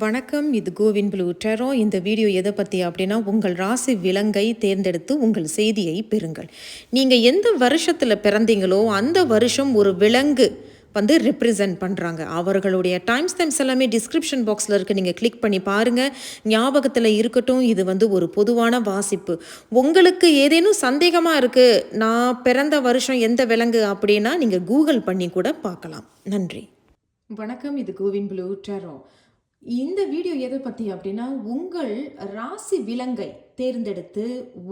வணக்கம் இது CoWIN blue டெரோ. இந்த வீடியோ எதை பற்றி அப்படின்னா உங்கள் ராசி விலங்கை தேர்ந்தெடுத்து உங்கள் செய்தியை பெறுங்கள். நீங்கள் எந்த வருஷத்தில் பிறந்தீங்களோ அந்த வருஷம் ஒரு விலங்கு வந்து ரெப்ரசன்ட் பண்ணுறாங்க அவர்களுடைய டைம் ஸ்டெம்ஸ் எல்லாமே டிஸ்கிரிப்ஷன் பாக்ஸில் இருக்குது நீங்கள் கிளிக் பண்ணி பாருங்கள் ஞாபகத்தில் இருக்கட்டும் இது வந்து ஒரு பொதுவான வாசிப்பு. உங்களுக்கு ஏதேனும் சந்தேகமாக இருக்குது நான் பிறந்த வருஷம் எந்த விலங்கு அப்படின்னா நீங்கள் கூகுள் பண்ணி கூட பார்க்கலாம். நன்றி. வணக்கம் இது கோவின் ப்ளூ டெரோ. இந்த வீடியோ எதை பற்றி அப்படின்னா உங்கள் ராசி விலங்கை தேர்ந்தெடுத்து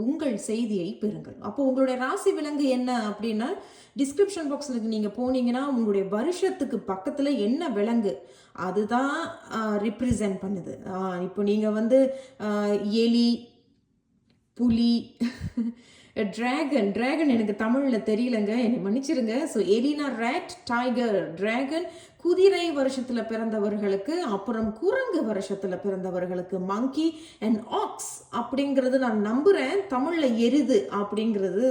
உங்கள் செய்தியை பெறுங்கள். அப்போ உங்களுடைய ராசி விலங்கு என்ன அப்படின்னா டிஸ்கிரிப்ஷன் பாக்ஸில் நீங்கள் போனீங்கன்னா உங்களுடைய வருஷத்துக்கு பக்கத்தில் என்ன விலங்கு அதுதான் ரிப்ரசன்ட் பண்ணுது. இப்போ நீங்கள் வந்து எலி புலி டிராகன் டிராகன் எனக்கு தமிழில் தெரியலங்க. என்னை மன்னிச்சிருங்க. ஸோ எலினா ரேட் டைகர் டிராகன் குதிரை வருஷத்தில் பிறந்தவர்களுக்கு அப்புறம் குரங்கு வருஷத்தில் பிறந்தவர்களுக்கு மங்கி அண்ட் ஆக்ஸ் அப்படிங்கிறது நான் நம்புகிறேன் தமிழில் எருது அப்படிங்கிறது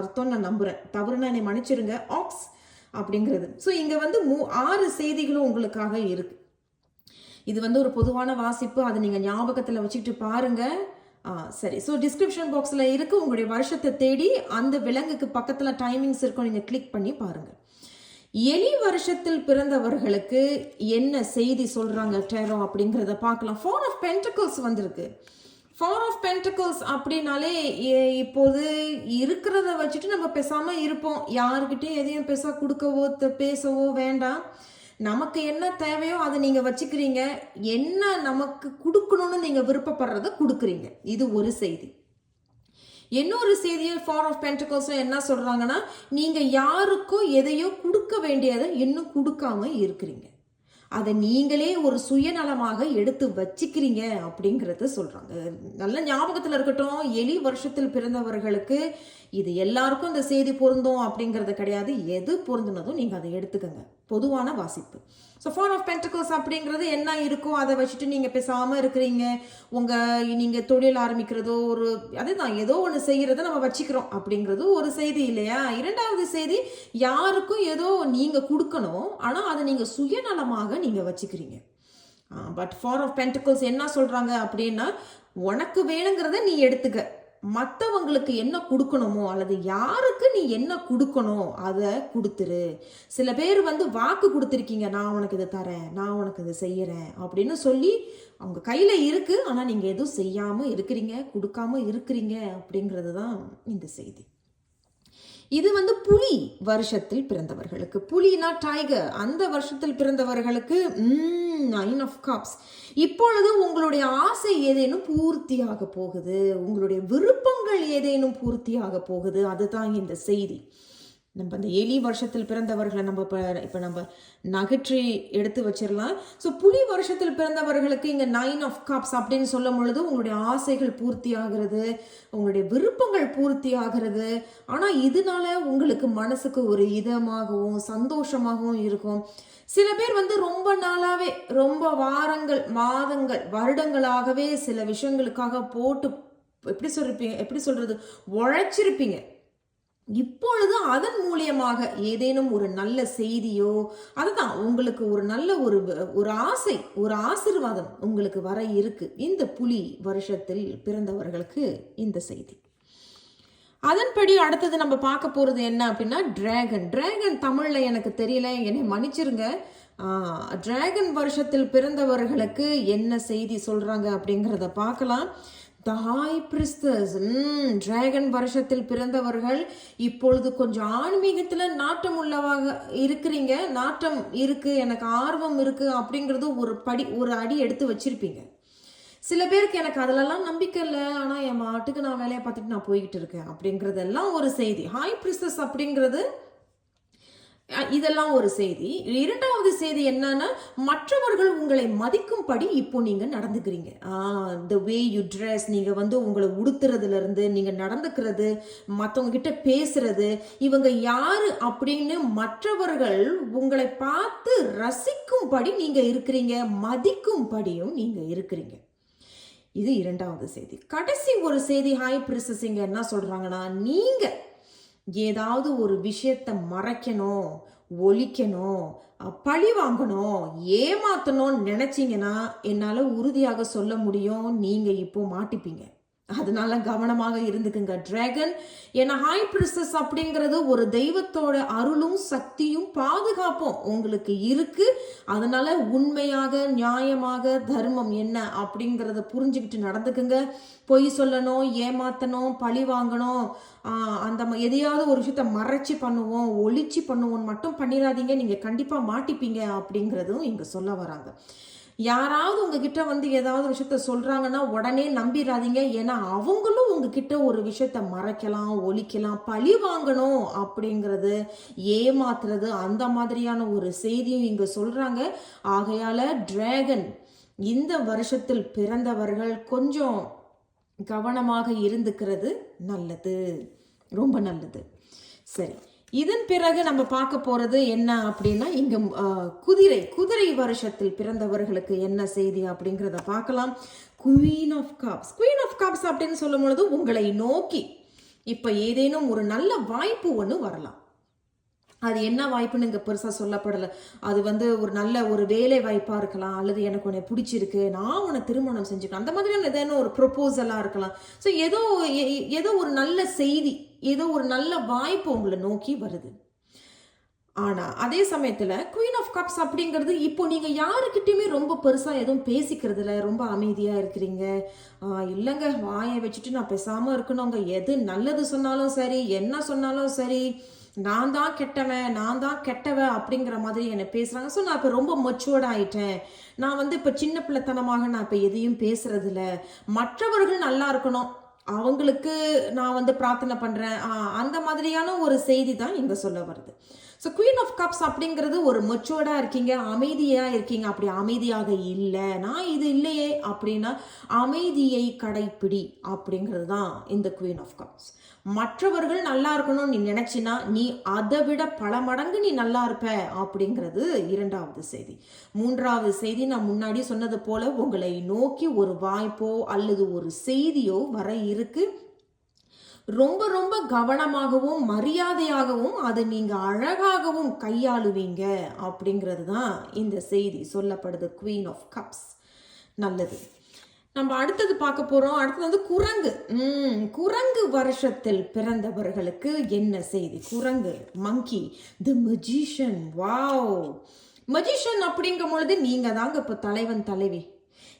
அர்த்தம் நான் நம்புகிறேன் தவறுனா என்னை மன்னிச்சிருங்க. ஆக்ஸ் அப்படிங்கிறது. ஸோ இங்கே வந்து மூ ஆறு செய்திகளும் உங்களுக்காக இருக்குது இது வந்து ஒரு பொதுவான வாசிப்பு. அதை நீங்கள் ஞாபகத்தில் வச்சுக்கிட்டு பாருங்கள் சரி. ஸோ டிஸ்கிரிப்ஷன் பாக்ஸில் இருக்கு. உங்களுடைய வருஷத்தை தேடி அந்த விலங்குக்கு பக்கத்தில் டைமிங்ஸ் இருக்கும். நீங்கள் கிளிக் பண்ணி பாருங்கள் எலி வருஷத்தில் பிறந்தவர்களுக்கு என்ன செய்தி சொல்கிறாங்க டேரோ அப்படிங்கிறத பார்க்கலாம். ஃபோர் ஆஃப் பென்டக்கல்ஸ் வந்திருக்கு. ஃபோர் ஆஃப் பென்டக்கல்ஸ் அப்படின்னாலே இப்போது இருக்கிறத வச்சுட்டு நம்ம பேசாமல் இருப்போம். யாருக்கிட்டையும் எதையும் பேச கொடுக்கவோ பேசவோ வேண்டாம். நமக்கு என்ன தேவையோ அதை நீங்கள் வச்சுக்கிறீங்க. என்ன நமக்கு கொடுக்கணும்னு நீங்கள் விருப்பப்படுறத கொடுக்குறீங்க. இது ஒரு செய்தி. இன்னொரு செய்தியில் ஃபார் ஆஃப் பென்டகோஸும் என்ன சொல்கிறாங்கன்னா நீங்கள் யாருக்கோ எதையோ கொடுக்க வேண்டியதை இன்னும் கொடுக்காம இருக்கிறீங்க. அதை நீங்களே ஒரு சுயநலமாக எடுத்து வச்சுக்கிறீங்க அப்படிங்கிறத சொல்கிறாங்க நல்ல ஞாபகத்தில் இருக்கட்டும் எலி வருஷத்தில் பிறந்தவர்களுக்கு இது எல்லாருக்கும் இந்த செய்தி பொருந்தும் அப்படிங்கிறது கிடையாது. எது பொருந்துனதும் நீங்கள் அதை எடுத்துக்கங்க. பொதுவான வாசிப்பு. ஸோ ஃபார் ஆஃப் பென்டகல்ஸ் அப்படிங்கிறது என்ன இருக்கோ அதை வச்சுட்டு நீங்கள் பேசாமல் இருக்கிறீங்க. உங்கள் நீங்கள் தொழில் ஆரம்பிக்கிறதோ ஒரு அதுதான் ஏதோ ஒன்று செய்கிறத நம்ம வச்சுக்கிறோம் அப்படிங்கிறது ஒரு செய்தி இல்லையா? இரண்டாவது செய்தி யாருக்கும் ஏதோ நீங்கள் கொடுக்கணும் ஆனால் அதை நீங்கள் சுயநலமாக நீங்கள் வச்சுக்கிறீங்க. பட் ஃபார் ஆஃப் பென்டிகல்ஸ் என்ன சொல்கிறாங்க அப்படின்னா உனக்கு வேணுங்கிறத நீ எடுத்துக்க. மற்றவங்களுக்கு என்ன கொடுக்கணுமோ அல்லது யாருக்கு நீ என்ன கொடுக்கணும் அதை கொடுத்துரு. சில பேர் வந்து வாக்கு கொடுத்துருக்கீங்க நான் உனக்கு இதை தரேன் நான் உனக்கு இதை செய்கிறேன் அப்படின்னு சொல்லி அவங்க கையில் இருக்குது ஆனால் நீங்கள் எதுவும் செய்யாமல் இருக்கிறீங்க கொடுக்காம இருக்கிறீங்க அப்படிங்கிறது தான் இந்த செய்தி. இது வந்து புலி வருஷத்தில் பிறந்தவர்களுக்கு. புலினா டைகர் அந்த வருஷத்தில் பிறந்தவர்களுக்கு நைன் ஆஃப் கப்ஸ் இப்பொழுது உங்களுடைய ஆசை ஏதேனும் பூர்த்தியாக போகுது. உங்களுடைய விருப்பங்கள் ஏதேனும் பூர்த்தியாக போகுது. அதுதான் இந்த செய்தி. நம்ம அந்த எலி வருஷத்தில் பிறந்தவர்களை நம்ம இப்போ இப்போ நம்ம நகற்றி எடுத்து வச்சிடலாம் ஸோ புலி வருஷத்தில் பிறந்தவர்களுக்கு இங்கே நைன் ஆஃப் கப்ஸ் அப்படின்னு சொல்லும் பொழுது உங்களுடைய ஆசைகள் பூர்த்தி ஆகிறது உங்களுடைய விருப்பங்கள் பூர்த்தி ஆகிறது. ஆனால் இதனால உங்களுக்கு மனசுக்கு ஒரு இதமாகவும் சந்தோஷமாகவும் இருக்கும். சில பேர் வந்து ரொம்ப நாளாகவே ரொம்ப வாரங்கள் மாதங்கள் வருடங்களாகவே சில விஷயங்களுக்காக போட்டு எப்படி சொல்லிருப்பீங்க எப்படி சொல்கிறது உழைச்சிருப்பீங்க. இப்பொழுது அதன் மூலியமாக ஏதேனும் ஒரு நல்ல செய்தியோ அதுதான் உங்களுக்கு ஒரு நல்ல ஒரு ஒரு ஆசை ஒரு ஆசிர்வாதம் உங்களுக்கு வர இருக்கு. இந்த புலி வருஷத்தில் பிறந்தவர்களுக்கு இந்த செய்தி. அதன்படி அடுத்தது நம்ம பார்க்க போறது என்ன அப்படின்னா டிராகன். டிராகன் தமிழ்ல எனக்கு தெரியல என்னை மன்னிச்சிருங்க. டிராகன் வருஷத்தில் பிறந்தவர்களுக்கு என்ன செய்தி சொல்றாங்க அப்படிங்கிறத பார்க்கலாம். த ஹாய் பிரிஸ்தஸ் டிராகன் வருஷத்தில் பிறந்தவர்கள் இப்பொழுது கொஞ்சம் ஆன்மீகத்தில் நாட்டம் உள்ளவாக இருக்கிறீங்க நாட்டம் இருக்குது எனக்கு ஆர்வம் இருக்குது அப்படிங்கிறது ஒரு படி ஒரு அடி எடுத்து வச்சிருப்பீங்க. சில பேருக்கு எனக்கு அதிலெல்லாம் நம்பிக்கை இல்லை ஆனால் என் மாட்டுக்கு நான் வேலையை பார்த்துட்டு நான் போய்கிட்டு இருக்கேன் அப்படிங்கிறதெல்லாம் ஒரு செய்தி. ஹாய் பிரிஸ்தஸ் அப்படிங்கிறது இதெல்லாம் ஒரு செய்தி. இரண்டாவது செய்தி என்னன்னா மற்றவர்கள் உங்களை மதிக்கும்படி இப்போ நீங்க நடந்துக்கிறீங்க. த வே யூ ட்ரெஸ் நீங்க வந்து உங்களை உடுத்துறதுல இருந்து நீங்க நடந்துக்கிறது மற்றவங்க கிட்ட பேசுறது இவங்க யாரு அப்படின்னு மற்றவர்கள் உங்களை பார்த்து ரசிக்கும்படி நீங்க இருக்கிறீங்க மதிக்கும்படியும் நீங்க இருக்கிறீங்க. இது இரண்டாவது செய்தி. கடைசி ஒரு செய்தி ஹாய் பிரிசஸிங்க என்ன சொல்றாங்கன்னா நீங்க ஏதாவது ஒரு விஷயத்த மறைக்கணும் ஒழிக்கணும் பழி வாங்கணும் ஏமாத்தணும்னு நினச்சிங்கன்னா என்னால் உறுதியாக சொல்ல முடியும் நீங்கள் இப்போ மாட்டிப்பீங்க. அதனால கவனமாக இருந்துக்குங்க. டிராகன் ஏன்னா ஹை பிரிசஸ் அப்படிங்கிறது ஒரு தெய்வத்தோட அருளும் சக்தியும் பாதுகாப்பும் உங்களுக்கு இருக்கு. அதனால உண்மையாக நியாயமாக தர்மம் என்ன அப்படிங்கிறத புரிஞ்சுக்கிட்டு நடந்துக்குங்க. பொய் சொல்லணும் ஏமாத்தணும் பழி வாங்கணும். அந்த ம- எதையாவது ஒரு விஷயத்த மறைச்சி பண்ணுவோம் ஒழிச்சு பண்ணுவோம் மட்டும் பண்ணிடாதீங்க நீங்க கண்டிப்பா மாட்டிப்பீங்க அப்படிங்கிறதும் இங்க சொல்ல வராங்க. யாராவது உங்ககிட்ட வந்து ஏதாவது விஷயத்த சொல்கிறாங்கன்னா உடனே நம்பிடாதீங்க ஏன்னா அவங்களும் உங்ககிட்ட ஒரு விஷயத்த மறைக்கலாம் ஒழிக்கலாம் பழி வாங்கணும் அப்படிங்கிறது ஏமாத்துறது அந்த மாதிரியான ஒரு செய்தியும் இங்கே சொல்கிறாங்க ஆகையால் டிராகன் இந்த வருஷத்தில் பிறந்தவர்கள் கொஞ்சம் கவனமாக இருந்துக்கிறது நல்லது. ரொம்ப நல்லது. சரி. இதன் பிறகு நம்ம பார்க்க போகிறது என்ன அப்படின்னா இங்கே குதிரை குதிரை வருஷத்தில் பிறந்தவர்களுக்கு என்ன செய்தி அப்படிங்கிறத பார்க்கலாம். Queen of cups queen of cups அப்படின்னு சொல்லும் பொழுது உங்களை நோக்கி இப்போ ஏதேனும் ஒரு நல்ல வாய்ப்பு ஒன்று வரலாம். அது என்ன வாய்ப்புன்னு இங்கே பெருசாக சொல்லப்படலை. அது வந்து ஒரு நல்ல ஒரு வேலை வாய்ப்பாக இருக்கலாம். அல்லது எனக்கு உன்னை பிடிச்சிருக்கு. நான் உன்னை திருமணம் செஞ்சுக்கலாம் அந்த மாதிரியான ஏதேனும் ஒரு ப்ரொப்போசலாக இருக்கலாம். ஸோ ஏதோ எ- ஏதோ ஒரு நல்ல செய்தி ஏதோ ஒரு நல்ல வாய்ப்பு உங்களை நோக்கி வருது. ஆனால் அதே சமயத்தில் குயின் ஆஃப் கப்ஸ் அப்படிங்கிறது இப்போ நீங்கள் யாருக்கிட்டேயுமே ரொம்ப பெருசாக எதுவும் பேசிக்கிறது ரொம்ப அமைதியாக இருக்கிறீங்க. இல்லைங்க வாயை வச்சுட்டு நான் பேசாமல் இருக்கணுங்க. எது நல்லது சொன்னாலும் சரி என்ன சொன்னாலும் சரி நான் தான் கெட்டவன் நான் தான் கெட்டவ அப்படிங்கிற மாதிரி என்னை பேசுகிறாங்க ஸோ நான் இப்போ ரொம்ப மெச்சுவர்ட் ஆகிட்டேன் நான் வந்து இப்போ சின்ன பிள்ளைத்தனமாக நான் இப்போ எதையும் பேசுறதில்ல. மற்றவர்கள் நல்லா இருக்கணும். அவங்களுக்கு நான் வந்து பிரார்த்தனை பண்ணுறேன் அந்த மாதிரியான ஒரு செய்தி தான் இங்கே சொல்ல வருது. ஸோ குயின் ஆஃப் கப்ஸ் அப்படிங்கிறது ஒரு மெச்சோர்டாக இருக்கீங்க அமைதியாக இருக்கீங்க. அப்படி அமைதியாக இல்லை நான் இது இல்லையே அப்படின்னா அமைதியை கடைப்பிடி அப்படிங்கிறது தான் இந்த குயின் ஆஃப் கப்ஸ் மற்றவர்கள் நல்லா இருக்கணும்னு நீ நினைச்சினா நீ அதை விட பல மடங்கு நீ நல்லா இருப்ப அப்படிங்கிறது இரண்டாவது செய்தி. மூன்றாவது செய்தி நான் முன்னாடி சொன்னது போல உங்களை நோக்கி ஒரு வாய்ப்போ அல்லது ஒரு செய்தியோ வர இருக்கு. ரொம்ப ரொம்ப கவனமாகவும் மரியாதையாகவும் அதை நீங்கள் அழகாகவும் கையாளுவீங்க அப்படிங்கிறது தான் இந்த செய்தி. சொல்லப்படுது குவீன் ஆஃப் கப்ஸ் நல்லது. நம்ம அடுத்தது பார்க்க போகிறோம் அடுத்தது வந்து குரங்கு. ம் குரங்கு வருஷத்தில் பிறந்தவர்களுக்கு என்ன செய்தி? குரங்கு monkey the magician. Wow magician அப்படிங்கும் பொழுது நீங்கள் தாங்க இப்போ தலைவன் தலைவி.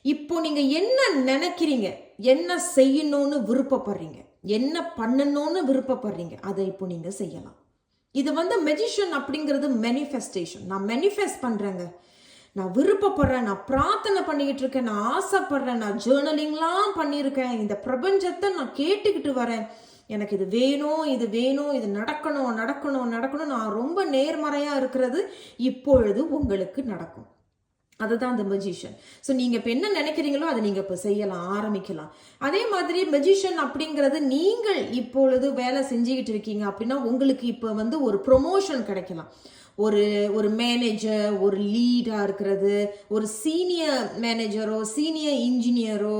இப்போ நீங்கள் என்ன நினைக்கிறீங்க? என்ன செய்யணும்னு விருப்பப்படுறீங்க? என்ன பண்ணணும்னு விருப்பப்படுறீங்க அதை இப்போ நீங்கள் செய்யலாம். இது வந்து மெஜிஷியன் அப்படிங்கிறது மெனிஃபெஸ்டேஷன் நான் மெனிஃபெஸ்ட் பண்ணுறேங்க நான் விருப்பப்படுறேன் நான் பிரார்த்தனை பண்ணிக்கிட்டு இருக்கேன் நான் ஆசைப்படுறேன் நான் ஜேர்னலிங்லாம் பண்ணியிருக்கேன். இந்த பிரபஞ்சத்தை நான் கேட்டுக்கிட்டு வரேன். எனக்கு இது வேணும் இது வேணும் இது நடக்கணும் நடக்கணும் நடக்கணும். நான் ரொம்ப நேர்மறையாக இருக்கிறது இப்பொழுது உங்களுக்கு நடக்கும். அதுதான் அந்த மெஜிஷியன் ஸோ நீங்கள் இப்போ என்ன நினைக்கிறீங்களோ அதை நீங்கள் இப்போ செய்யலாம் ஆரம்பிக்கலாம். அதே மாதிரி மெஜிஷியன் அப்படிங்கிறது நீங்கள் இப்பொழுது வேலை செஞ்சுக்கிட்டு இருக்கீங்க அப்படின்னா உங்களுக்கு இப்போ வந்து ஒரு ப்ரொமோஷன் கிடைக்கலாம். ஒரு ஒரு மேனேஜர் ஒரு லீடாக இருக்கிறது ஒரு சீனியர் மேனேஜரோ சீனியர் இன்ஜினியரோ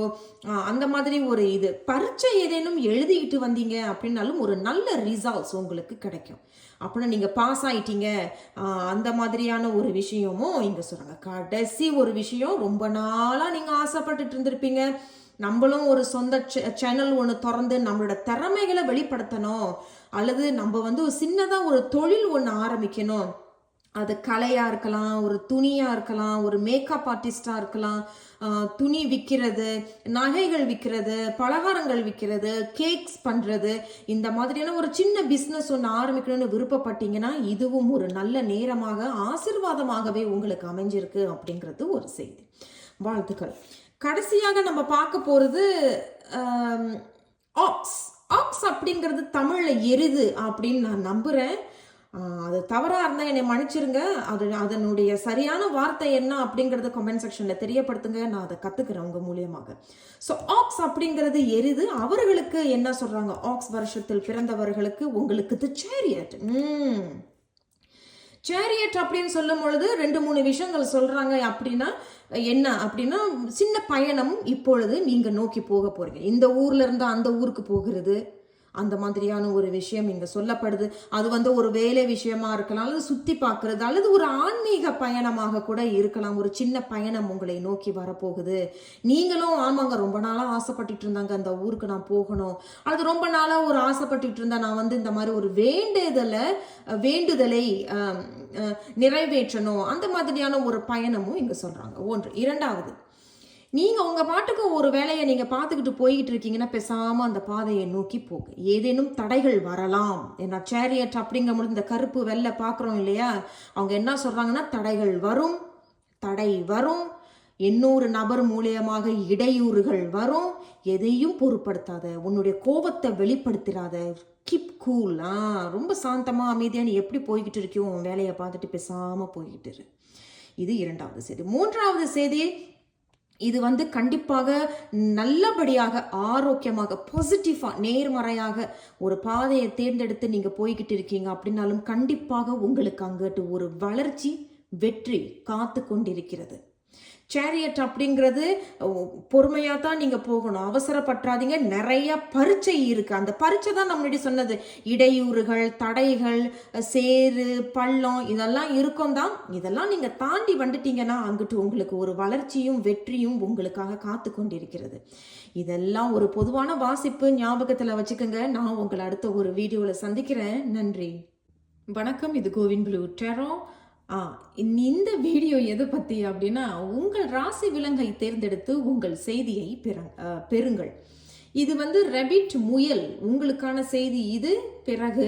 அந்த மாதிரி ஒரு இது. பரீட்சை ஏதேனும் எழுதிக்கிட்டு வந்தீங்க அப்படின்னாலும் ஒரு நல்ல ரிசல்ட்ஸ் உங்களுக்கு கிடைக்கும். அப்படின்னா நீங்கள் பாஸ் ஆகிட்டீங்க அந்த மாதிரியான ஒரு விஷயமும் இங்கே சொல்கிறாங்க கடைசி ஒரு விஷயம் ரொம்ப நாளாக நீங்கள் ஆசைப்பட்டுட்டு இருந்திருப்பீங்க. நம்மளும் ஒரு சொந்த சேனல் ஒன்று திறந்து நம்மளோட திறமைகளை வெளிப்படுத்தணும். அல்லது நம்ம வந்து சின்னதாக ஒரு தொழில் ஒன்று ஆரம்பிக்கணும். அது கலையாக இருக்கலாம் ஒரு துணியாக இருக்கலாம் ஒரு மேக்கப் ஆர்டிஸ்டாக இருக்கலாம் துணி விற்கிறது நகைகள் விற்கிறது பலகாரங்கள் விற்கிறது கேக்ஸ் பண்ணுறது இந்த மாதிரியான ஒரு சின்ன பிஸ்னஸ் ஒன்று ஆரம்பிக்கணும்னு விருப்பப்பட்டீங்கன்னா இதுவும் ஒரு நல்ல நேரமாக ஆசிர்வாதமாகவே உங்களுக்கு அமைஞ்சிருக்கு அப்படிங்கிறது ஒரு செய்தி. வாழ்த்துக்கள். கடைசியாக நம்ம பார்க்க போகிறது ஆக்ஸ் ஆக்ஸ் அப்படிங்கிறது தமிழில் எருது அப்படின்னு நான் நம்புகிறேன் அது தவறாக இருந்தால் என்னை மன்னிச்சிருங்க. அது அதனுடைய சரியான வார்த்தை என்ன அப்படிங்கிறத கமெண்ட் செக்ஷனில் தெரியப்படுத்துங்க. நான் அதை கற்றுக்கிறேன் உங்கள் மூலியமாக. ஸோ ஆக்ஸ் அப்படிங்கிறது எரிது. அவர்களுக்கு என்ன சொல்கிறாங்க ஆக்ஸ் வருஷத்தில் பிறந்தவர்களுக்கு உங்களுக்கு தி சேரியட் சேரியட் அப்படின்னு சொல்லும் பொழுது ரெண்டு மூணு விஷயங்கள் சொல்கிறாங்க அப்படின்னா என்ன அப்படின்னா சின்ன பயணம் இப்பொழுது நீங்கள் நோக்கி போக போகிறீங்க இந்த ஊர்ல இருந்து அந்த ஊருக்கு போகிறது அந்த மாதிரியான ஒரு விஷயம் இங்க சொல்லப்படுது. அது வந்து ஒரு வேலை விஷயமா இருக்கலாம் அல்லது சுத்தி பார்க்கறது அல்லது ஒரு ஆன்மீக பயணமாக கூட இருக்கலாம். ஒரு சின்ன பயணம் உங்களை நோக்கி வரப்போகுது. நீங்களும் ஆமாங்க ரொம்ப நாளா ஆசைப்பட்டுட்டு இருந்தாங்க அந்த ஊருக்கு நான் போகணும். அல்லது ரொம்ப நாளா ஒரு ஆசைப்பட்டுட்டு இருந்தேன் நான் வந்து இந்த மாதிரி ஒரு வேண்டுதலை வேண்டுதலை நிறைவேற்றணும். அந்த மாதிரியான ஒரு பயணமும் இங்க சொல்றாங்க. ஒன்று. இரண்டாவது நீங்கள் உங்கள் பாட்டுக்கு ஒரு வேலையை நீங்கள் பார்த்துக்கிட்டு போய்கிட்டு இருக்கீங்கன்னா பேசாமல் அந்த பாதையை நோக்கி போங்க. ஏதேனும் தடைகள் வரலாம். ஏன்னா சேரியட் அப்படிங்கும்போது இந்த கருப்பு வெள்ளை பார்க்குறோம் இல்லையா? அவங்க என்ன சொல்கிறாங்கன்னா தடைகள் வரும் தடை வரும். இன்னொரு நபர் மூலியமாக இடையூறுகள் வரும். எதையும் பொருட்படுத்தாத உன்னுடைய கோபத்தை வெளிப்படுத்திடாத. கீப் கூல் ஆ ரொம்ப சாந்தமாக அமைதியாக நீ எப்படி போய்கிட்டு இருக்கியோ உன் வேலையை பார்த்துட்டு பேசாமல் போய்கிட்டு இரு. இது இரண்டாவது செய்தி. மூன்றாவது செய்தி இது வந்து கண்டிப்பாக நல்லபடியாக ஆரோக்கியமாக பாசிட்டிவாக நேர்மறையாக ஒரு பாதையை தேர்ந்தெடுத்து நீங்கள் போய்கிட்டு இருக்கீங்க அப்படின்னாலும் கண்டிப்பாக உங்களுக்கு அங்கிட்டு ஒரு வளர்ச்சி வெற்றி காத்து கொண்டிருக்கிறது. சேரியட் அப்படிங்கிறது பொறுமையாக தான் நீங்கள் போகணும். அவசரப்பட்டாதீங்க. நிறைய பரீட்சை இருக்குது அந்த பரீட்சை தான் நம்ம முன்னாடி சொன்னது. இடையூறுகள் தடைகள் சேறு பள்ளம் இதெல்லாம் இருக்கும் தான். இதெல்லாம் நீங்கள் தாண்டி வந்துட்டீங்கன்னா அங்கிட்டு உங்களுக்கு ஒரு வளர்ச்சியும் வெற்றியும் உங்களுக்காக காத்து கொண்டிருக்கிறது. இதெல்லாம் ஒரு பொதுவான வாசிப்பு ஞாபகத்தில் வச்சுக்கோங்க. நான் உங்களை அடுத்த ஒரு வீடியோவில் சந்திக்கிறேன். நன்றி. வணக்கம். இது கோவிந்த் ப்ளூ டெரோ. இந்த- இந்த வீடியோ எதை பற்றி அப்படின்னா உங்கள் ராசி விலங்கை தேர்ந்தெடுத்து உங்கள் செய்தியை பெறுங்கள். இது வந்து ரெபிட் முயல். உங்களுக்கான செய்தி இது. பிறகு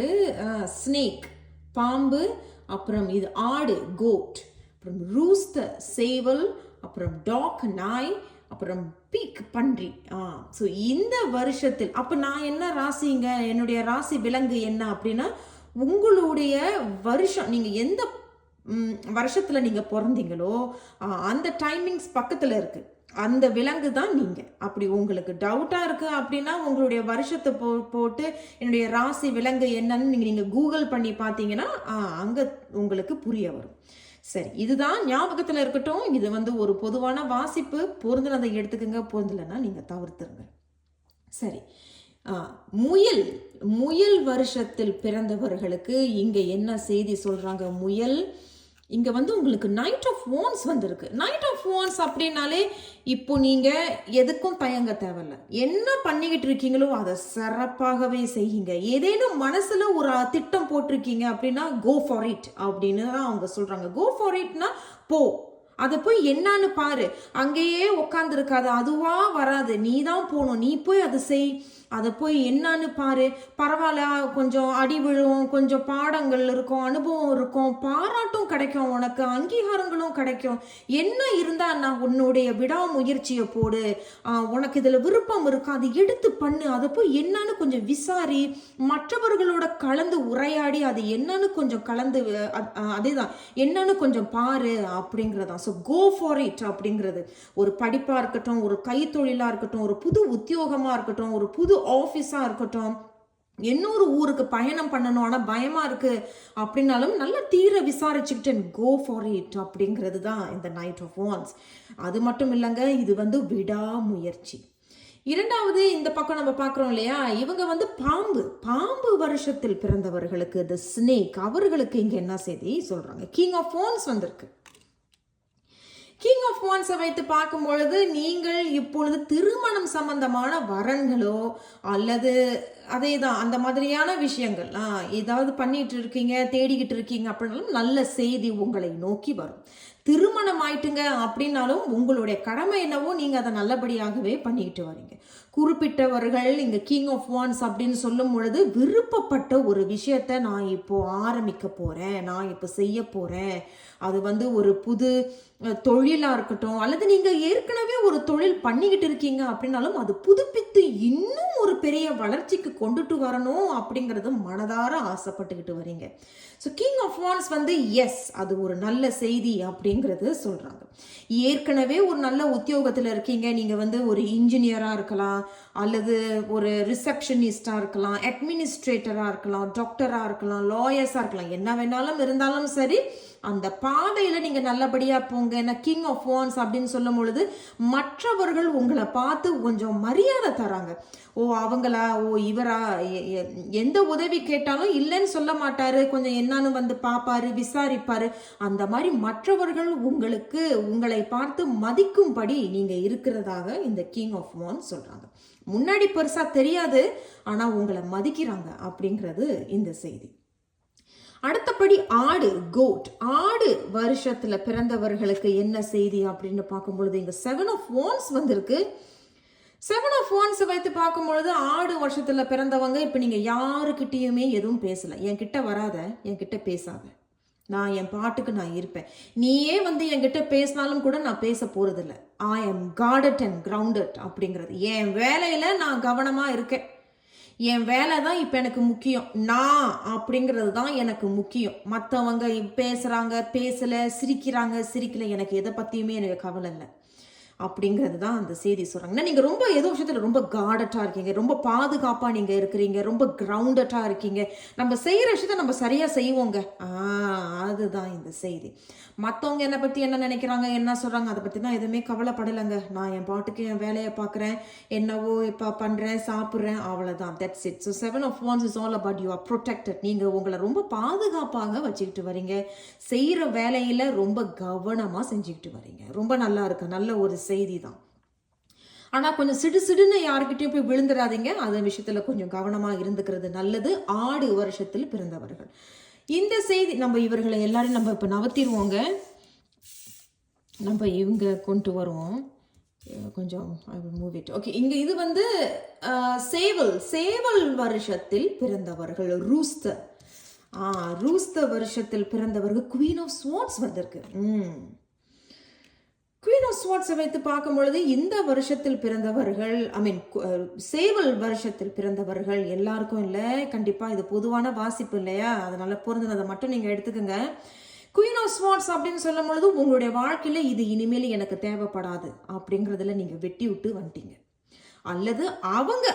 ஸ்னேக் பாம்பு அப்புறம் இது ஆடு கோட் அப்புறம் ரூஸ்டர் சேவல் அப்புறம் டாக் நாய் அப்புறம் பீக் பன்றி. ஆ ஸோ இந்த வருஷத்தில் அப்போ நான் என்ன ராசிங்க? என்னுடைய ராசி விலங்கு என்ன அப்படின்னா உங்களுடைய வருஷம் நீங்கள் எந்த வருஷத்தில் நீங்கள் பிறந்தீங்களோ அந்த டைமிங்ஸ் பக்கத்தில் இருக்குது அந்த விலங்கு தான் நீங்கள் அப்படி உங்களுக்கு டவுட்டாக இருக்குது அப்படின்னா உங்களுடைய வருஷத்தை போ போட்டு என்னுடைய ராசி விலங்கு என்னன்னு நீங்கள் நீங்கள் கூகுள் பண்ணி பார்த்தீங்கன்னா அங்கே உங்களுக்கு புரிய வரும். சரி இதுதான் ஞாபகத்தில் இருக்கட்டும். இது வந்து ஒரு பொதுவான வாசிப்பு. பொருந்தினதை எடுத்துக்கங்க. பொருந்தலைன்னா நீங்கள் தவிர்த்துருங்க. சரி ஆ, முயல். முயல் வருஷத்தில் பிறந்தவர்களுக்கு இங்கே என்ன செய்தி சொல்கிறாங்க முயல் இங்க வந்து உங்களுக்கு நைட் ஆஃப் ஓன்ஸ் வந்திருக்கு. நைட் ஆஃப் ஓன்ஸ் அப்படின்னாலே இப்போ நீங்க எதுக்கும் தயங்க தேவையில்ல. என்ன பண்ணிக்கிட்டு இருக்கீங்களோ அதை சிறப்பாகவே செய்யுங்க. ஏதேனும் மனசுல ஒரு திட்டம் போட்டிருக்கீங்க அப்படின்னா கோ ஃபார் இட் அப்படின்னு தான் அவங்க சொல்றாங்க. கோ ஃபார் இட்னா போ. அதை போய் என்னன்னு பாரு. அங்கேயே உட்காந்துருக்காது அதுவா வராது. நீ தான் போகணும். நீ போய் அதை செய். அதை போய் என்னன்னு பாரு. பரவாயில்ல கொஞ்சம் அடி விழும் கொஞ்சம் பாடங்கள் இருக்கும் அனுபவம் இருக்கும் பாராட்டும் கிடைக்கும் உனக்கு அங்கீகாரங்களும் கிடைக்கும். என்ன இருந்தால் நான் உன்னுடைய விடாமுயற்சியை போடு. உனக்கு இதில் விருப்பம் இருக்கும் அதை எடுத்து பண்ணு. அதை போய் என்னன்னு கொஞ்சம் விசாரி. மற்றவர்களோட கலந்து உரையாடி அது என்னன்னு கொஞ்சம் கலந்து அதே தான் என்னன்னு கொஞ்சம் பாரு அப்படிங்கிறதான் ஸோ கோ ஃபார் இட் அப்படிங்கிறது. ஒரு படிப்பாக இருக்கட்டும் ஒரு கைத்தொழிலாக இருக்கட்டும் ஒரு புது உத்தியோகமாக இருக்கட்டும் ஒரு புது ஆஃபீஸாக இருக்கட்டும் இன்னொரு ஊருக்கு பயணம் பண்ணணும் ஆனால் பயமாக இருக்குது அப்படின்னாலும் நல்லா தீர விசாரிச்சுக்கிட்டு கோ ஃபார் இட் அப்படிங்கிறது தான் இந்த நைட் ஆஃப் வான்ஸ் அது மட்டும் இல்லைங்க இது வந்து விடாமுயற்சி. இரண்டாவது இந்த பக்கம் நம்ம பார்க்குறோம் இல்லையா இவங்க வந்து பாம்பு பாம்பு வருஷத்தில் பிறந்தவர்களுக்கு த ஸ்னேக் அவர்களுக்கு இங்கே என்ன செய்தி சொல்கிறாங்க கிங் ஆஃப் ஃபோன்ஸ் வந்திருக்கு. கிங் ஆஃப் வான்ஸை வைத்து பார்க்கும் பொழுது நீங்கள் இப்பொழுது திருமணம் சம்பந்தமான வரன்களோ அல்லது அதே தான் அந்த மாதிரியான விஷயங்கள் ஏதாவது பண்ணிட்டு இருக்கீங்க தேடிக்கிட்டு இருக்கீங்க அப்படின்னாலும் நல்ல செய்தி உங்களை நோக்கி வரும். திருமணம் ஆயிட்டுங்க அப்படின்னாலும் உங்களுடைய கடமை என்னவோ நீங்க அதை நல்லபடியாகவே பண்ணிக்கிட்டு வரீங்க. குறிப்பிட்டவர்கள் இங்க கிங் ஆஃப் வான்ஸ் அப்படின்னு சொல்லும் பொழுது விருப்பப்பட்ட ஒரு விஷயத்த நான் இப்போ ஆரம்பிக்க போறேன் நான் இப்போ செய்ய போறேன். அது வந்து ஒரு புது தொழிலாக இருக்கட்டும் அல்லது நீங்கள் ஏற்கனவே ஒரு தொழில் பண்ணிக்கிட்டு இருக்கீங்க அப்படின்னாலும் அது புதுப்பித்து இன்னும் ஒரு பெரிய வளர்ச்சிக்கு கொண்டுட்டு வரணும் அப்படிங்கிறது மனதார ஆசைப்பட்டுக்கிட்டு வரீங்க. ஸோ கிங் ஆஃப் வான்ஸ் வந்து எஸ் அது ஒரு நல்ல செய்தி அப்படிங்கிறது சொல்கிறாங்க ஏற்கனவே ஒரு நல்ல உத்தியோகத்தில் இருக்கீங்க. நீங்கள் வந்து ஒரு இன்ஜினியராக இருக்கலாம் அல்லது ஒரு ரிசப்ஷனிஸ்டாக இருக்கலாம் அட்மினிஸ்ட்ரேட்டராக இருக்கலாம் டாக்டராக இருக்கலாம் லாயர்ஸாக இருக்கலாம் என்ன வேணாலும் இருந்தாலும் சரி அந்த பாதையில் நீங்கள் நல்லபடியாக போங்க என்ன கிங் ஆஃப் வான்ஸ் அப்படின்னு சொல்லும் பொழுது மற்றவர்கள் உங்களை பார்த்து கொஞ்சம் மரியாதை தராங்க. ஓ அவங்களா ஓ இவரா எந்த உதவி கேட்டாலும் இல்லைன்னு சொல்ல மாட்டார். கொஞ்சம் என்னன்னு வந்து பார்ப்பாரு விசாரிப்பார். அந்த மாதிரி மற்றவர்கள் உங்களுக்கு உங்களை பார்த்து மதிக்கும்படி நீங்கள் இருக்கிறதாக இந்த கிங் ஆஃப் வான்ஸ் சொல்கிறாங்க முன்னாடி பெருசாக தெரியாது ஆனால் உங்களை மதிக்கிறாங்க அப்படிங்கிறது இந்த செய்தி. அடுத்தபடி ஆடு கோட் ஆடு வருஷத்துல பிறந்தவர்களுக்கு என்ன செய்தி அப்படின்னு பார்க்கும் பொழுது இங்க செவன் ஆஃப் வான்ஸ் வந்திருக்கு. செவன் ஆஃப் வான்ஸ் வைத்து பார்க்கும் பொழுது ஆடு வருஷத்துல பிறந்தவங்க இப்ப நீங்க யாருக்கிட்டயுமே எதுவும் பேசல. என்கிட்ட வராத என்கிட்ட பேசாத. நான் என் பாட்டுக்கு நான் இருப்பேன். நீயே வந்து என்கிட்ட பேசினாலும் கூட நான் பேச போறதில்ல. I am guarded and grounded அப்படிங்கிறது. என் வேலையில நான் கவனமா இருக்கேன். என் வேலை தான் இப்போ எனக்கு முக்கியம். நான் அப்படிங்கிறது தான் எனக்கு முக்கியம். மற்றவங்க பேசுகிறாங்க பேசலை சிரிக்கிறாங்க சிரிக்கலை எனக்கு எதை பற்றியுமே எனக்கு கவலை இல்லை. அப்படிங்கிறது தான் அந்த செய்தி சொல்கிறாங்க நீங்கள் ரொம்ப ஏதோ விஷயத்தில் ரொம்ப கார்டட்டாக இருக்கீங்க. ரொம்ப பாதுகாப்பாக நீங்கள் இருக்கிறீங்க. ரொம்ப கிரவுண்டட்டாக இருக்கீங்க. நம்ம செய்கிற விஷயத்த நம்ம சரியாக செய்வோங்க. அதுதான் இந்த செய்தி. மற்றவங்க என்னை பற்றி என்ன நினைக்கிறாங்க என்ன சொல்கிறாங்க அதை பற்றி தான் எதுவுமே கவலைப்படலைங்க. நான் என் பாட்டுக்கு என் வேலையை பார்க்குறேன். என்னவோ இப்போ பண்ணுறேன் சாப்பிட்றேன் அவ்வளோதான் that's it so seven of wands is all about you are protected நீங்கள் உங்களை ரொம்ப பாதுகாப்பாக வச்சுக்கிட்டு வரீங்க. செய்கிற வேலையில் ரொம்ப கவனமாக செஞ்சுக்கிட்டு வரீங்க. ரொம்ப நல்லா இருக்கு. நல்ல ஒரு செய்தி தான் ஆனால் கொஞ்சம் சிடு சிடுன்னு யாருக்கிட்டையும் போய் விழுந்துடாதீங்க அந்த விஷயத்தில் கொஞ்சம் கவனமாக இருந்துக்கிறது நல்லது. ஆடு வருஷத்தில் பிறந்தவர்கள். இந்த செய்தி நம்ம இவர்களை எல்லாரையும் நம்ம இப்போ நவத்திடுவோங்க நம்ம இவங்க கொண்டு வருவோம். கொஞ்சம் I will move it okay இங்கே இது வந்து சேவல் சேவல் வருஷத்தில் பிறந்தவர்கள். ரூஸ்தர் ஆ ரூஸ்த வருஷத்தில் பிறந்தவர்கள். குவீன் ஆஃப் ஸ்வாட்ஸ் வந்திருக்கு. ம். குவீன் ஸ்வாட்ஸை வைத்து பார்க்கும் பொழுது இந்த வருஷத்தில் பிறந்தவர்கள் ஐ மீன் சேவல் வருஷத்தில் பிறந்தவர்கள் எல்லாருக்கும் இல்லை. கண்டிப்பாக இது பொதுவான வாசிப்பு இல்லையா? அதனால் பொருந்தினதை மட்டும் நீங்கள் எடுத்துக்கோங்க. குயின் ஆஃப் ஸ்வாட்ஸ் அப்படின்னு சொல்லும் பொழுது உங்களுடைய வாழ்க்கையில் இது இனிமேல் எனக்கு தேவைப்படாது அப்படிங்கிறதுல நீங்கள் வெட்டி விட்டு வந்துட்டீங்க. அல்லது அவங்க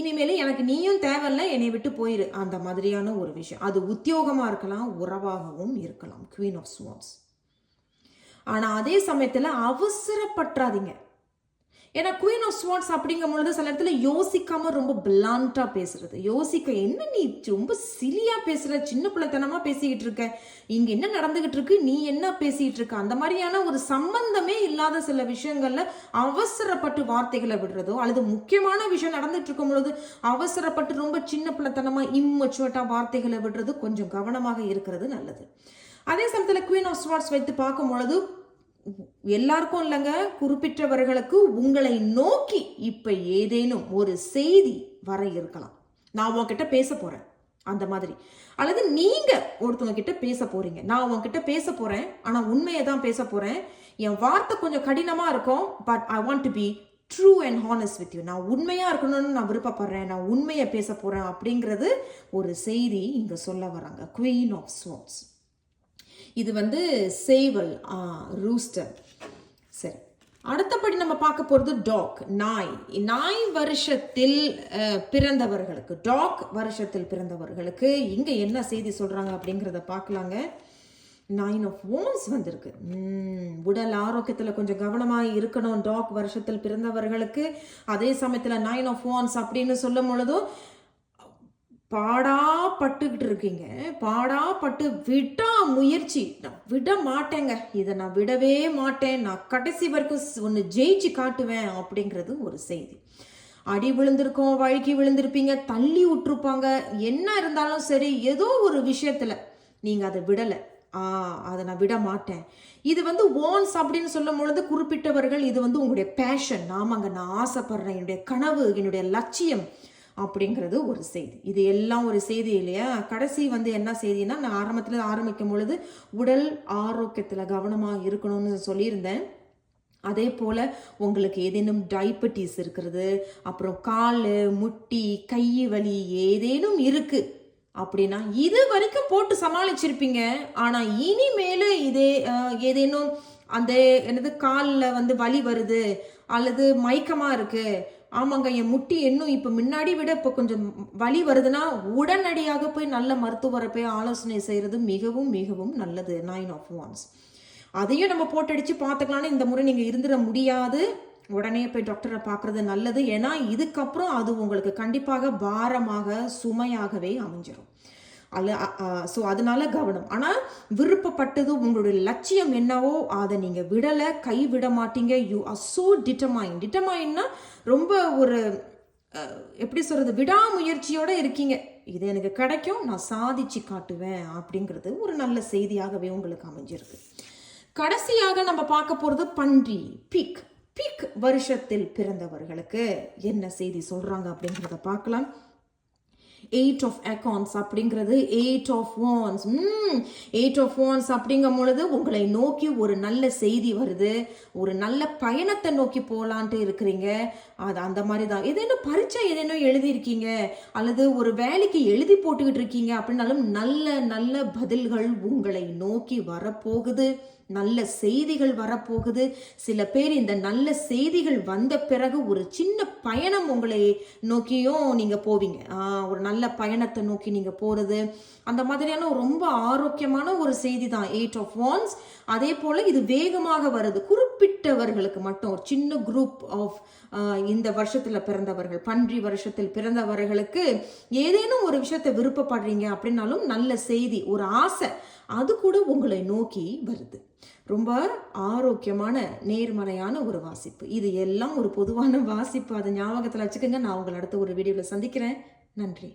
இனிமேல் எனக்கு நீயும் தேவையில்லை என்னை விட்டு போயிரு. அந்த மாதிரியான ஒரு விஷயம். அது உத்தியோகமாக இருக்கலாம் உறவாகவும் இருக்கலாம். குவீன் ஆஃப் ஸ்வாட்ஸ் ஆனால் அதே சமயத்தில் அவசரப்பற்றாதீங்க. ஏன்னா குயின் ஆஃப் ஸ்வாட்ஸ் அப்படிங்கும் பொழுது சில இடத்துல யோசிக்காம ரொம்ப பிளான்ட்டா பேசுறது. யோசிக்க என்ன நீ ரொம்ப சிலியா பேசுற? சின்ன பிள்ளைத்தனமா பேசிக்கிட்டு இருக்க? இங்க என்ன நடந்துகிட்டு இருக்கு? நீ என்ன பேசிக்கிட்டு இருக்க? அந்த மாதிரியான ஒரு சம்பந்தமே இல்லாத சில விஷயங்கள்ல அவசரப்பட்டு வார்த்தைகளை விடுறதோ அல்லது முக்கியமான விஷயம் நடந்துட்டு இருக்கும் பொழுது அவசரப்பட்டு ரொம்ப சின்ன பிள்ளைத்தனமா இம்மெச்சுவட்டா வார்த்தைகளை விடுறது கொஞ்சம் கவனமாக இருக்கிறது நல்லது. அதே சமயத்தில் குவீன் ஆஃப் ஸ்வார்ட்ஸ் வைத்து பார்க்கும் பொழுது எல்லாருக்கும் இல்லைங்க குறிப்பிட்டவர்களுக்கு உங்களை நோக்கி இப்போ ஏதேனும் ஒரு செய்தி வர இருக்கலாம். நான் உங்ககிட்ட பேச போகிறேன் அந்த மாதிரி. அல்லது நீங்கள் ஒருத்தவங்க கிட்ட பேச போகிறீங்க நான் உங்ககிட்ட பேச போகிறேன் ஆனால் உண்மையை தான் பேச போகிறேன் என் வார்த்தை கொஞ்சம் கடினமாக இருக்கும். But I want to be true and honest with you நான் உண்மையாக இருக்கணும்னு நான் விருப்பப்படுறேன். நான் உண்மையை பேச போகிறேன் அப்படிங்கிறது ஒரு செய்தி இங்கே சொல்ல வராங்க. குவீன் ஆஃப் ஸ்வாட்ஸ் இது வந்து சேவல் ரூஸ்டர் சரி. அடுத்தபடி நம்ம பார்க்க போகிறது டாக் நாய். நாய் வருஷத்தில் பிறந்தவர்களுக்கு டாக் வருஷத்தில் பிறந்தவர்களுக்கு இங்கே என்ன செய்தி சொல்கிறாங்க அப்படிங்கிறத பார்க்கலாங்க. நைன் ஆஃப் ஓம்ஸ் வந்திருக்கு. உடல் ஆரோக்கியத்தில் கொஞ்சம் கவனமாக இருக்கணும். டாக் வருஷத்தில் பிறந்தவர்களுக்கு அதே சமயத்தில் நைன் ஆஃப் ஓன்ஸ் அப்படின்னு சொல்லும் பொழுதும் பாடா பட்டுக்கிட்டு இருக்கீங்க பாடா பட்டு விடா முயற்சி நான் விட மாட்டேங்க இதை நான் விடவே மாட்டேன். நான் கடைசி வரைக்கும் ஒன்று ஜெயிச்சு காட்டுவேன் அப்படிங்கிறது ஒரு செய்தி. அடி விழுந்திருக்கோம் வழுக்கி விழுந்திருப்பீங்க தள்ளி விட்டுருப்பாங்க. என்ன இருந்தாலும் சரி ஏதோ ஒரு விஷயத்துல நீங்கள் அதை விடலை. ஆ அதை நான் விட மாட்டேன் இது வந்து ஓன்ஸ் அப்படின்னு சொல்லும் பொழுது குறிப்பிட்டவர்கள் இது வந்து உங்களுடைய பேஷன் ஆமாங்க நான் ஆசைப்படுறேன். என்னுடைய கனவு என்னுடைய லட்சியம். அப்படிங்கிறது ஒரு செய்தி. இது எல்லாம் ஒரு செய்தி இல்லையா? கடைசி வந்து என்ன செய்தினா நான் ஆரம்பத்தில் ஆரம்பிக்கும் பொழுது உடல் ஆரோக்கியத்தில் கவனமாக இருக்கணும்னு சொல்லியிருந்தேன். அதே போல் உங்களுக்கு ஏதேனும் டயபெட்டிஸ் இருக்கிறது அப்புறம் கால் முட்டி கை வலி ஏதேனும் இருக்குது அப்படின்னா இது வரைக்கும் போட்டு சமாளிச்சிருப்பீங்க. ஆனால் இனிமேல் இதே ஏதேனும் அந்த என்னது காலில் வந்து வலி வருது அல்லது மயக்கமாக இருக்குது ஆமாங்க என் முட்டி இன்னும் இப்போ முன்னாடி விட இப்போ கொஞ்சம் வலி வருதுன்னா உடனடியாக போய் நல்ல மருத்துவரை போய் ஆலோசனை செய்கிறது மிகவும் மிகவும் நல்லது. நைன் ஆஃப் ஒன்ஸ் அதையும் நம்ம போட்டடிச்சு பார்த்துக்கலான்னு இந்த முறை நீங்கள் இருந்துட முடியாது. உடனே போய் டாக்டரை பார்க்குறது நல்லது. ஏன்னா இதுக்கப்புறம் அது உங்களுக்கு கண்டிப்பாக பாரமாக சுமையாகவே அமைஞ்சிடும் அல்ல ஸோ அதனால கவனம். ஆனால் விருப்பப்பட்டது உங்களுடைய லட்சியம் என்னவோ அதை நீங்கள் விடலை கை விட மாட்டீங்க யூ ஆர் ஸோ டிட்டமைன் டிட்டமைன்னா ரொம்ப ஒரு எப்படி சொல்கிறது விடாமுயற்சியோடு இருக்கீங்க. இது எனக்கு கிடைக்கும் நான் சாதிச்சு காட்டுவேன் அப்படிங்கிறது ஒரு நல்ல செய்தியாகவே உங்களுக்கு அமைஞ்சிருக்கு. கடைசியாக நம்ம பார்க்க போகிறது பன்றி பிக். பிக் வருஷத்தில் பிறந்தவர்களுக்கு என்ன செய்தி சொல்கிறாங்க அப்படிங்கிறத பார்க்கலாம். எயிட் ஆஃப் அக்கௌண்ட்ஸ் அப்படிங்கிறது eight of wands eight of wands அப்படிங்கும் பொழுது உங்களை நோக்கி ஒரு நல்ல செய்தி வருது. ஒரு நல்ல பயணத்தை நோக்கி போகலான்ட்டு இருக்கிறீங்க. அது அந்த மாதிரி தான். ஏதேனும் பரீட்சை ஏதேனும் எழுதியிருக்கீங்க? அல்லது ஒரு வேலைக்கு எழுதி போட்டுக்கிட்டு இருக்கீங்க அப்படின்னாலும் நல்ல நல்ல பதில்கள் உங்களை நோக்கி வரப்போகுது. நல்ல செய்திகள் வரப்போகுது. சில பேர் இந்த நல்ல செய்திகள் வந்த பிறகு ஒரு சின்ன பயணம் உங்களை நோக்கியும் நீங்கள் போவீங்க. ஒரு நல்ல பயணத்தை நோக்கி நீங்கள் போகிறது அந்த மாதிரியான ரொம்ப ஆரோக்கியமான ஒரு செய்தி தான். எயிட் ஆஃப் ஒன்ஸ் அதே போல் இது வேகமாக வருது. குறிப்பிட்டவர்களுக்கு மட்டும் ஒரு சின்ன குரூப் ஆஃப் இந்த வருஷத்தில் பிறந்தவர்கள் பன்றி வருஷத்தில் பிறந்தவர்களுக்கு ஏதேனும் ஒரு விஷயத்தை விருப்பப்படுறீங்க அப்படின்னாலும் நல்ல செய்தி ஒரு ஆசை அது கூட உங்களை நோக்கி வருது. ரொம்ப ஆரோக்கியமான நேர்மறையான ஒரு வாசிப்பு. இது எல்லாம் ஒரு பொதுவான வாசிப்பு. அதை ஞாபகத்தில் வச்சுக்கோங்க. நான் உங்களை அடுத்த ஒரு வீடியோவில் சந்திக்கிறேன். நன்றி.